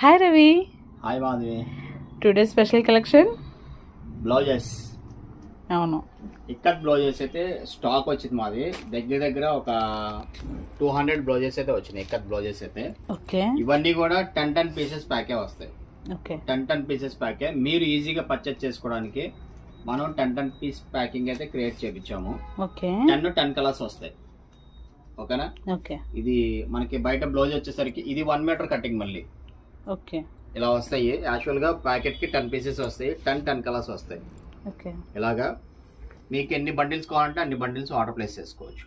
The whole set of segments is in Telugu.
Hi Ravi hi Madhavi today special collection blouses అవును. ఇక్కత్ బ్లౌజెస్ అయితే స్టాక్ వచ్చింది మాది. దగ్గర దగ్గర ఒక టూ హండ్రెడ్ బ్లౌజెస్ అయితే వచ్చినాయి. ఇక్కత్ బ్లౌజెస్ అయితే. ఓకే ఇవన్నీ కూడా టెన్ టెన్ పీసెస్ ప్యాకే వస్తాయి. ఓకే టెన్ టెన్ పీసెస్ ప్యాకే మీరు ఈజీగా పర్చేస్ చేసుకోవడానికి మనం టెన్ టెన్ పీస్ ప్యాకింగ్ అయితే క్రియేట్ చేయించాము ఓకే టెన్ టెన్ కలర్స్ వస్తాయి. ఓకేనా ఓకే ఇది మనకి బయట బ్లౌజ్ వచ్చేసరికి ఇది వన్ మీటర్ కటింగ్ మళ్ళీ. ఓకే. ఇలా వస్తాయి. యాక్చువల్గా ప్యాకెట్కి టెన్ పీసెస్ వస్తాయి. టెన్ టెన్ కలర్స్ వస్తాయి. ఓకే. ఇలాగా మీకు ఎన్ని బండిల్స్ కావాలంటే అన్ని బండిల్స్ ఆర్డర్ ప్లేస్ చేసుకోవచ్చు.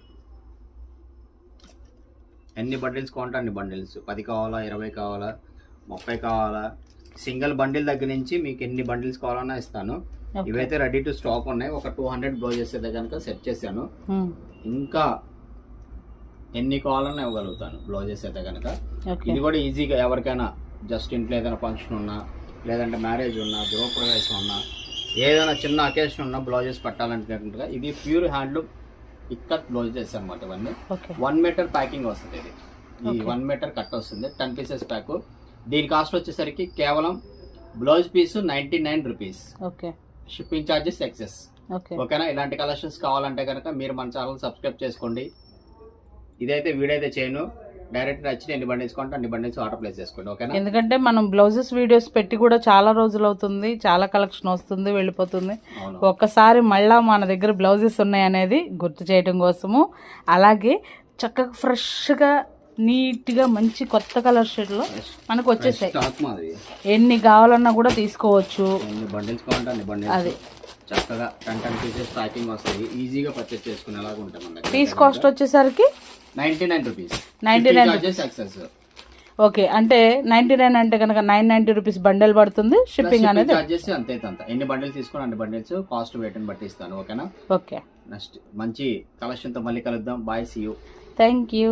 ఎన్ని బండిల్స్ కావాలంటే అన్ని బండిల్స్ పది కావాలా ఇరవై కావాలా ముప్పై కావాలా? సింగిల్ బండిల్ దగ్గర నుంచి మీకు ఎన్ని బండిల్స్ కావాలన్నా ఇస్తాను. ఇవైతే రెడీ టు స్టాక్ ఉన్నాయి. ఒక టూ హండ్రెడ్ బ్లౌజెస్ అయితే కనుక సెట్ చేశాను. ఇంకా ఎన్ని కావాలన్నా ఇవ్వగలుగుతాను బ్లౌజెస్ అయితే కనుక. ఇది కూడా ఈజీగా ఎవరికైనా జస్ట్ ఇంట్లో ఏదైనా ఫంక్షన్ ఉన్నా లేదంటే మ్యారేజ్ ఉన్నా గృహప్రవేశం ఉన్నా ఏదైనా చిన్న అకేషన్ ఉన్నా బ్లౌజెస్ పెట్టాలంటే కనుక ఇది ప్యూర్ హ్యాండ్లూమ్ ఇక్కత్ బ్లౌజెస్ అనమాట ఇవన్నీ. వన్ మీటర్ ప్యాకింగ్ వస్తుంది ఇది. ఈ. వన్ మీటర్ కట్ వస్తుంది. టెన్ పీసెస్ ప్యాక్ దీని కాస్ట్ వచ్చేసరికి కేవలం blouse piece ninety nine rupees okay. Shipping charges excess okay. ఓకేనా? ఇలాంటి కలెక్షన్స్ కావాలంటే కనుక మీరు మన ఛానల్ సబ్స్క్రైబ్ చేసుకోండి. ఇదైతే వీడియో అయితే చేయను. డైరెక్ట్ నచ్చిన ఎన్ని బండిల్స్ కొంటే అన్ని బండిల్స్ ఆర్డర్ ప్లేస్ చేసుకోండి ఓకేనా? ఎందుకంటే మనం బ్లౌజెస్ వీడియోస్ పెట్టి కూడా చాలా రోజులు అవుతుంది చాలా కలెక్షన్ వస్తుంది వెళ్ళిపోతుంది. ఒక్కసారి మళ్ళా మన దగ్గర బ్లౌజెస్ ఉన్నాయి అనేది గుర్తు చేయడం కోసము. అలాగే చక్కగా ఫ్రెష్గా నీట్గా మంచి కొత్త కలర్ షేడ్లో మనకు వచ్చేసాయి. ఎన్ని కావాలన్నా కూడా తీసుకోవచ్చు. అది. చక్కగా టెన్ టెన్ పీసెస్ ప్యాకింగ్ వస్తాయి. ఈజీగా పర్చేస్ చేసుకునేలాగా ఉంటాయి పీస్ కాస్ట్ వచ్చేసరికి ninety nine rupees. 99 charges excess okay అంటే నైంటీ నైన్ అంటే కనుక నైన్ నైంటీ రూపీస్ బండల్ పడుతుంది షిప్పింగ్ అనేది చార్జెస్ అంతే అంత ఎన్ని బండిల్స్ తీసుకుని అన్ని బండిల్స్ కాస్ట్ వెయిట్ని బట్టి ఇస్తాను ఓకేనా? ఓకే. నెక్స్ట్ మంచి కలెక్షన్తో మళ్ళీ కలుద్దాం. Bye see you thank you